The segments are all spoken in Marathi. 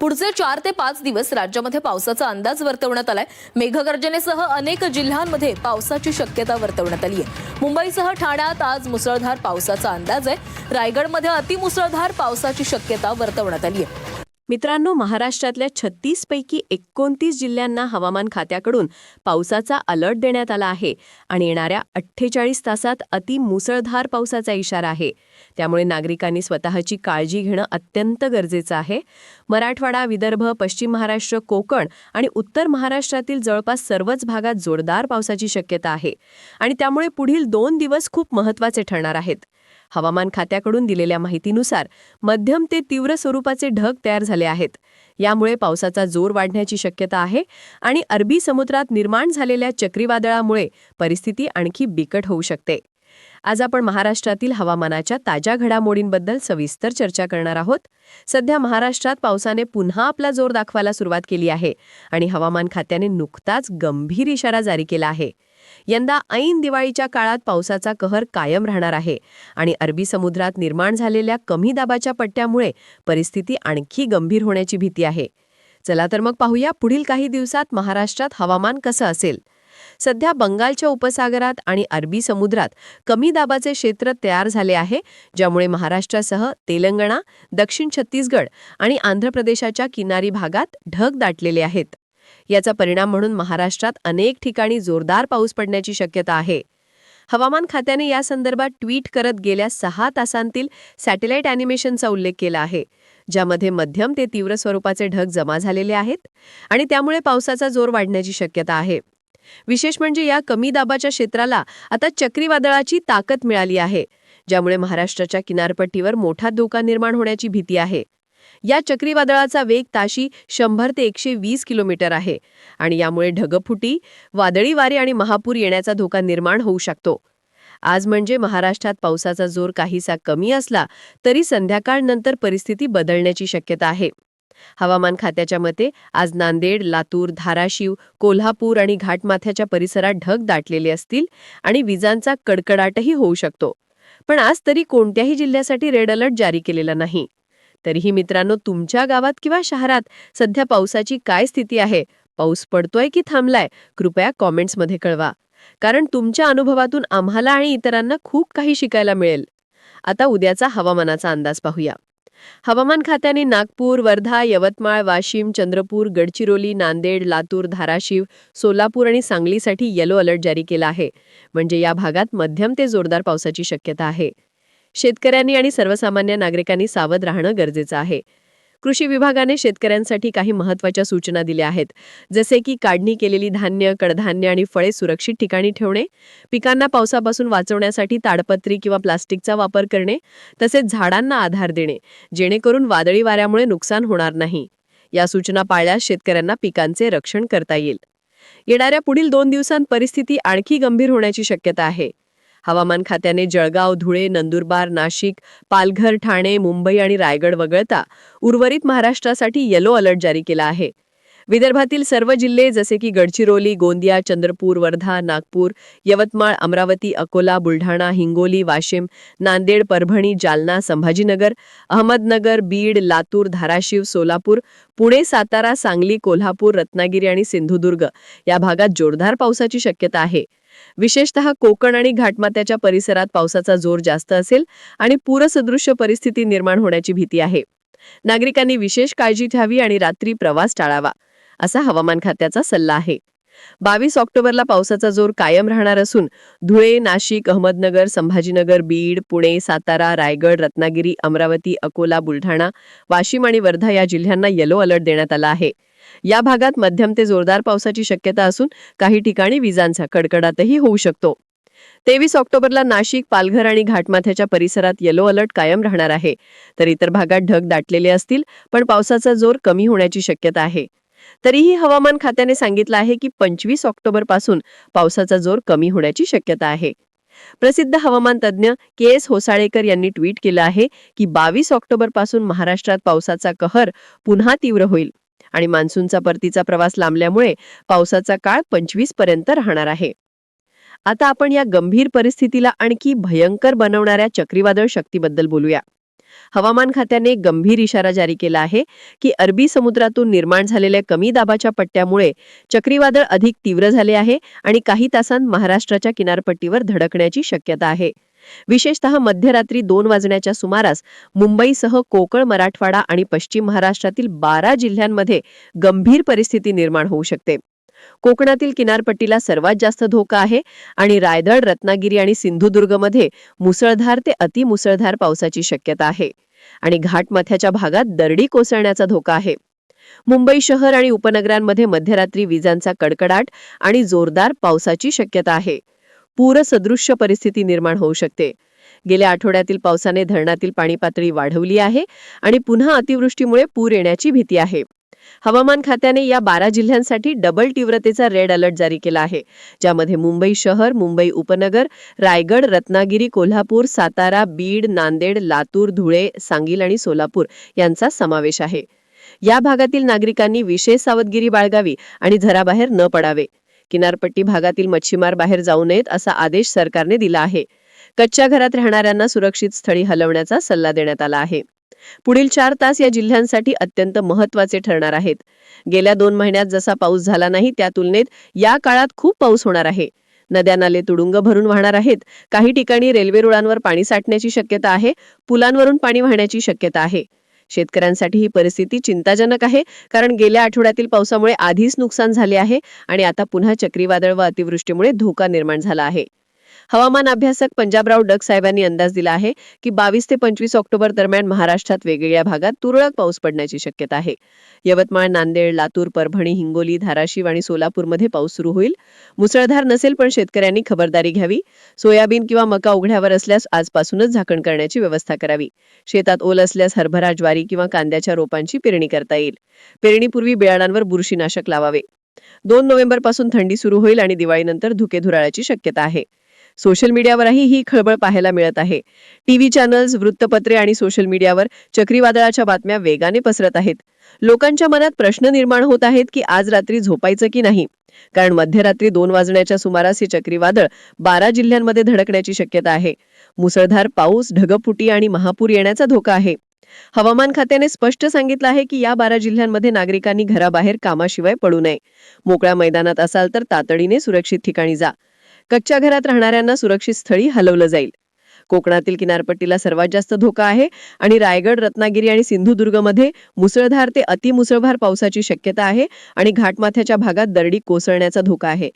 पुढचे चार ते पाच दिवस राज्यामध्ये पावसाचा अंदाज वर्तवण्यात आलाय. मेघगर्जनेसह अनेक जिल्ह्यांमध्ये पावसाची शक्यता वर्तवण्यात आली आहे मुंबईसह ठाण्यात आज मुसळधार पावसाचा अंदाज आहे. रायगडमध्ये अतिमुसळधार पावसाची शक्यता वर्तवण्यात आली आहे मित्रांनो महाराष्ट्रातल्या छत्तीसपैकी एकोणतीस जिल्ह्यांना हवामान खात्याकडून पावसाचा अलर्ट देण्यात आला आहे आणि येणाऱ्या अठ्ठेचाळीस तासात अति मुसळधार पावसाचा इशारा आहे. त्यामुळे नागरिकांनी स्वतःची काळजी घेणं अत्यंत गरजेचं आहे. मराठवाडा विदर्भ पश्चिम महाराष्ट्र कोकण आणि उत्तर महाराष्ट्रातील जवळपास सर्वच भागात जोरदार पावसाची शक्यता आहे. आणि त्यामुळे पुढील दोन दिवस खूप महत्त्वाचे ठरणार आहेत. हवामान खात्याकडून दिलेल्या माहितीनुसार मध्यम ते तीव्र स्वरूपाचे ढग तयार झाले आहेत. यामुळे पावसाचा जोर वाढण्याची शक्यता आहे आणि अरबी समुद्रात निर्माण झालेल्या चक्रीवादळामुळे परिस्थिती आणखी बिकट होऊ शकते. आज आपण महाराष्ट्रातील हवामानाच्या ताज्या घडामोडींबद्दल सविस्तर चर्चा करणार आहोत. सध्या महाराष्ट्रात पावसाने पुन्हा आपला जोर दाखवायला सुरुवात केली आहे आणि हवामान खात्याने नुकताच गंभीर इशारा जारी केला आहे. यंदा ऐन दिवाळीच्या काळात पावसाचा कहर कायम राहणार आहे आणि अरबी समुद्रात निर्माण झालेल्या कमी दाबाच्या पट्ट्यामुळे परिस्थिती आणखी गंभीर होण्याची भीती आहे. चला तर मग पाहूया पुढील काही दिवसात महाराष्ट्रात हवामान कसं असेल. सध्या बंगालच्या उपसागरात आणि अरबी समुद्रात कमी दाबाचे क्षेत्र तयार झाले आहे ज्यामुळे महाराष्ट्रासह तेलंगणा दक्षिण छत्तीसगड आणि आंध्र प्रदेशाच्या किनारी भागात ढग दाटलेले आहेत. याचा परिणाम म्हणून महाराष्ट्रात अनेक ठिकाणी जोरदार पाऊस पडण्याची शक्यता आहे. हवामान खात्याने या संदर्भात ट्विट करत गेल्या सहा तासांतील सॅटेलाइट अॅनिमेशनचा उल्लेख केला आहे ज्यामध्ये मध्यम ते तीव्र स्वरूपाचे ढग जमा झालेले आहेत आणि त्यामुळे पावसाचा जोर वाढण्याची शक्यता आहे. विशेष म्हणजे या कमी दाबाच्या क्षेत्राला आता चक्रीवादळाची ताकद मिळाली आहे ज्यामुळे महाराष्ट्राच्या किनारपट्टीवर मोठा धोका निर्माण होण्याची भीती आहे. या चक्रीवादळाचा वेग ताशी शंभर ते एकशे वीस किलोमीटर आहे. आणि यामुळे ढगफुटी वादळी वारे आणि महापूर येण्याचा धोका निर्माण होऊ शकतो. आज म्हणजे महाराष्ट्रात पावसाचा जोर काहीसा कमी असला तरी संध्याकाळनंतर परिस्थिती बदलण्याची शक्यता आहे. हवामान खात्याच्या मते आज नांदेड लातूर धाराशिव कोल्हापूर आणि घाटमाथ्याच्या परिसरात ढग दाटलेले असतील आणि विजांचा कडकडाटही होऊ शकतो. पण आज तरी कोणत्याही जिल्ह्यासाठी रेड अलर्ट जारी केलेला नाही. तरीही मित्रांनो तुमच्या गावात किंवा शहरात सध्या पावसाची काय स्थिती आहे? पाऊस पडतोय की थांबलाय? कृपया कॉमेंट्समध्ये कळवा. कारण तुमच्या अनुभवातून आम्हाला आणि इतरांना खूप काही शिकायला मिळेल. आता उद्याचा हवामानाचा अंदाज पाहूया. हवामान खात्याने नागपूर वर्धा यवतमाळ वाशिम चंद्रपूर गडचिरोली नांदेड लातूर धाराशिव सोलापूर आणि सांगलीसाठी येलो अलर्ट जारी केला आहे. म्हणजे या भागात मध्यम ते जोरदार पावसाची शक्यता आहे. शेतकऱ्यांनी आणि सर्वसामान्य नागरिकांनी सावध राहणं गरजेचं आहे. कृषी विभागाने शेतकऱ्यांसाठी काही महत्त्वाच्या सूचना दिल्या आहेत. जसे की काढणी केलेली धान्य कडधान्य आणि फळे सुरक्षित ठिकाणी ठेवणे पिकांना पावसापासून वाचवण्यासाठी ताडपत्री किंवा प्लास्टिकचा वापर करणे तसेच झाडांना आधार देणे जेणेकरून वादळी वाऱ्यामुळे नुकसान होणार नाही. या सूचना पाळल्यास शेतकऱ्यांना पिकांचे रक्षण करता येईल. येणाऱ्या पुढील दोन दिवसांत परिस्थिती आणखी गंभीर होण्याची शक्यता आहे. हवामान खात्याने जळगाव धुळे नंदुरबार नाशिक पालघर ठाणे मुंबई आणि रायगड वगळता उर्वरित महाराष्ट्रासाठी येलो अलर्ट जारी केला आहे. विदर्भातील सर्व जिल्हे जसे की गडचिरोली गोंदिया चंद्रपूर वर्धा नागपूर यवतमाळ अमरावती अकोला बुलढाणा हिंगोली वाशिम नांदेड परभणी जालना संभाजीनगर अहमदनगर बीड लातूर धाराशिव सोलापूर पुणे सातारा सांगली कोल्हापूर रत्नागिरी आणि सिंधुदुर्ग या भागात जोरदार पावसाची शक्यता आहे. विशेषतः कोकण आणि घाटमात्याच्या परिसरात पावसाचा जोर जास्त असेल आणि पूरसदृश्य परिस्थिती निर्माण होण्याची भीती आहे. नागरिकांनी विशेष काळजी घ्यावी आणि रात्री प्रवास टाळावा असा हवामान खात्याचा सल्ला आहे. बावीस ऑक्टोबरला पावसाचा जोर कायम राहणार असून धुळे नाशिक अहमदनगर संभाजीनगर बीड पुणे सातारा रायगड रत्नागिरी अमरावती अकोला बुलढाणा वाशिम आणि वर्धा या जिल्ह्यांना येलो अलर्ट देण्यात आला आहे. या भागात मध्यम ते जोरदार पावसाची शक्यता असून काही ठिकाणी विजांचा कडकडाटही होऊ शकतो. तेवीस ऑक्टोबरला नाशिक पालघर आणि घाटमाथ्याच्या परिसरात येलो अलर्ट कायम राहणार आहे. तर इतर भागात ढग दाटलेले असतील पण पावसाचा जोर कमी होण्याची शक्यता आहे. तरीही हवामान खात्याने सांगितलं आहे की पंचवीस ऑक्टोबरपासून पावसाचा जोर कमी होण्याची शक्यता आहे. प्रसिद्ध हवामान तज्ज्ञ के एस होसाळेकर यांनी ट्विट केलं आहे की बावीस ऑक्टोबरपासून महाराष्ट्रात पावसाचा कहर पुन्हा तीव्र होईल आणि मान्सूनचा परतीचा प्रवास लांबल्यामुळे पावसाचा काळ पंचवीसपर्यंत राहणार आहे. आता आपण या गंभीर परिस्थितीला आणखी भयंकर बनवणाऱ्या चक्रीवादळ शक्तीबद्दल बोलूया. हवामान खात्याने गंभीर इशारा जारी केला आहे की अरबी समुद्रातून निर्माण झालेल्या कमी दाबाच्या पट्ट्यामुळे चक्रीवादळ अधिक तीव्र झाले आहे आणि काही तासांत महाराष्ट्राच्या किनारपट्टीवर धडकण्याची शक्यता आहे. विशेषतः मध्यरात्री दोन वाजण्याच्या सुमारास मुंबईसह कोकण मराठवाडा आणि पश्चिम महाराष्ट्रातील बारा जिल्ह्यांमध्ये गंभीर परिस्थिती निर्माण होऊ शकते. कोकणातील किनारपट्टीला सर्वात जास्त धोका आहे आणि रायगड रत्नागिरी आणि सिंधुदुर्गमध्ये मुसळधार ते अतिमुसळधार पावसाची शक्यता आहे. आणि घाटमाथ्याच्या भागात दरडी कोसळण्याचा धोका आहे. मुंबई शहर आणि उपनगरांमध्ये मध्यरात्री विजांचा कडकडाट आणि जोरदार पावसाची शक्यता आहे. पूरसदृश्य परिस्थिती निर्माण होऊ शकते. गेल्या आठवड्यातील पावसाने धरणातील पाणी पातळी वाढवली आहे आणि पुन्हा अतिवृष्टीमुळे पूर येण्याची भीती आहे. हवामान खात्याने या बारा जिल्ह्यांसाठी डबल तीव्रतेचा रेड अलर्ट जारी केला आहे ज्यामध्ये मुंबई शहर मुंबई उपनगर रायगड रत्नागिरी कोल्हापूर सातारा बीड नांदेड लातूर धुळे सांगील आणि सोलापूर यांचा समावेश आहे. या भागातील नागरिकांनी विशेष सावधगिरी बाळगावी आणि घराबाहेर न पडावे. किनारपट्टी भागातील मच्छीमार बाहेर जाऊ नयेत असा आदेश सरकारने दिला आहे. कच्च्या घरात राहणाऱ्यांना सुरक्षित स्थळी हलवण्याचा सल्ला देण्यात आला आहे. पुढील चार तास या जिल्ह्यांसाठी अत्यंत महत्त्वाचे ठरणार आहेत. गेल्या दोन महिन्यात जसा पाऊस झाला नाही त्या तुलनेत या काळात खूप पाऊस होणार आहे. नद्या नाले तुडुंग भरून वाहणार आहेत. काही ठिकाणी रेल्वे रुळांवर पाणी साठण्याची शक्यता आहे पुलांवरून पाणी वाहण्याची शक्यता आहे. शेतकऱ्यांसाठी ही परिस्थिती चिंताजनक आहे कारण गेल्या आठवड्यातील पावसामुळे आधीच नुकसान झाले आहे आणि आता पुन्हा चक्रीवादळ व अतिवृष्टीमुळे धोका निर्माण झाला आहे. हवामान अभ्यासक पंजाबराव डग साहेबांनी अंदाज दिला आहे की बावीस ते पंचवीस ऑक्टोबर दरम्यान महाराष्ट्रात वेगवेगळ्या भागात तुरळक पाऊस पडण्याची शक्यता आहे. यवतमाळ नांदेड लातूर परभणी हिंगोली धाराशिव आणि सोलापूरमध्ये पाऊस सुरू होईल. मुसळधार नसेल पण शेतकऱ्यांनी खबरदारी घ्यावी. सोयाबीन किंवा मका उघड्यावर असल्यास आजपासूनच झाकण करण्याची व्यवस्था करावी. शेतात ओल असल्यास हरभरा ज्वारी किंवा कांद्याच्या रोपांची पेरणी करता येईल. पेरणीपूर्वी बियाणांवर बुरशीनाशक लावावे. दोन नोव्हेंबरपासून थंडी सुरू होईल आणि दिवाळीनंतर धुकेधुराळ्याची शक्यता आहे. सोशल मीडियावरही ही खळबळ पाहायला मिळत आहे. टीव्ही चॅनल्स वृत्तपत्रे आणि सोशल मीडियावर चक्रीवादळाच्या बातम्या वेगाने पसरत आहेत. लोकांच्या मनात प्रश्न निर्माण होत आहेत की आज रात्री झोपायचं की नाही? कारण मध्यरात्री दोन वाजण्याच्या सुमारास हे चक्रीवादळ बारा जिल्ह्यांमध्ये धडकण्याची शक्यता आहे. मुसळधार पाऊस ढगफुटी आणि महापूर येण्याचा धोका आहे. हवामान खात्याने स्पष्ट सांगितलं आहे की या बारा जिल्ह्यांमध्ये नागरिकांनी घराबाहेर कामाशिवाय पडू नये. मोकळ्या मैदानात असाल तर तातडीने सुरक्षित ठिकाणी जा. कच्च्या घरात राहणाऱ्यांना सुरक्षित स्थळी हलवलं जाईल. कोकणातील किनारपट्टीला सर्वात जास्त धोका आहे आणि रायगड रत्नागिरी आणि सिंधुदुर्गमध्ये मुसळधार ते अतिमुसळधार पावसाची शक्यता आहे आणि घाटमाथ्याच्या भागात दरडी कोसळण्याचा धोका आहे.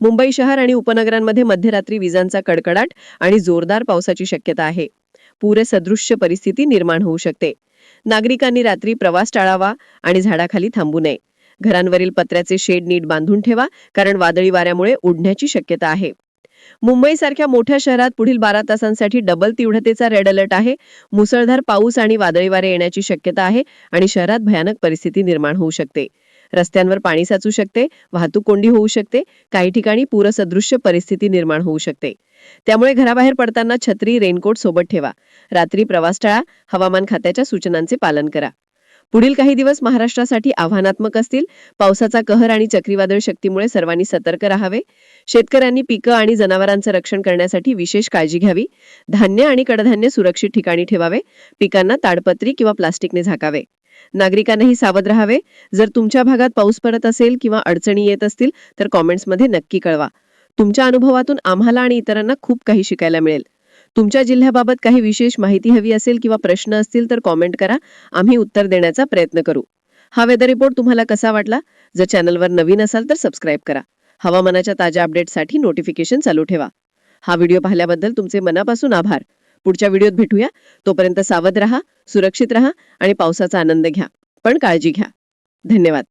मुंबई शहर आणि उपनगरांमध्ये मध्यरात्री विजांचा कडकडाट आणि जोरदार पावसाची शक्यता आहे. पूरसदृश्य परिस्थिती निर्माण होऊ शकते. नागरिकांनी रात्री प्रवास टाळावा आणि झाडाखाली थांबू नये. घरांवरील पत्र्याचे शेड नीट बांधून ठेवा कारण वादळी वाऱ्यामुळे उडण्याची शक्यता आहे. मुंबईसारख्या मोठ्या शहरात पुढील बारा तासांसाठी डबल तीव्रतेचा रेड अलर्ट आहे. मुसळधार पाऊस आणि वादळी वारे येण्याची शक्यता आहे आणि शहरात भयानक परिस्थिती निर्माण होऊ शकते. रस्त्यांवर पाणी साचू शकते वाहतूक कोंडी होऊ शकते काही ठिकाणी पूरसदृश्य परिस्थिती निर्माण होऊ शकते. त्यामुळे घराबाहेर पडताना छत्री रेनकोट सोबत ठेवा. रात्री प्रवास टाळा हवामान खात्याच्या सूचनांचे पालन करा. पुढील काही दिवस महाराष्ट्रासाठी आव्हानात्मक असतील. पावसाचा कहर आणि चक्रीवादळ शक्तीमुळे सर्वांनी सतर्क राहावे. शेतकऱ्यांनी पिकं आणि जनावरांचं रक्षण करण्यासाठी विशेष काळजी घ्यावी. धान्य आणि कडधान्य सुरक्षित ठिकाणी ठेवावे. पिकांना ताडपत्री किंवा प्लास्टिकने झाकावे. नागरिकांनाही सावध राहावे. जर तुमच्या भागात पाऊस पडत असेल किंवा अडचणी येत असतील तर कॉमेंट्समध्ये नक्की कळवा. तुमच्या अनुभवातून आम्हाला आणि इतरांना खूप काही शिकायला मिळेल. तुमच्या जिल्ह्याबाबत काही विशेष माहिती हवी असेल किंवा प्रश्न असतील तर कॉमेंट करा. आम्ही उत्तर देण्याचा प्रयत्न करू. हा वेदर रिपोर्ट तुम्हाला कसा वाटला? जर चॅनलवर नवीन असाल तर सबस्क्राईब करा. हवामानाच्या ताज्या अपडेटसाठी नोटिफिकेशन चालू ठेवा. हा व्हिडिओ पाहिल्याबद्दल तुमचे मनापासून आभार. पुढच्या व्हिडिओत भेटूया. तोपर्यंत सावध रहा सुरक्षित रहा आणि पावसाचा आनंद घ्या. पण काळजी घ्या. धन्यवाद.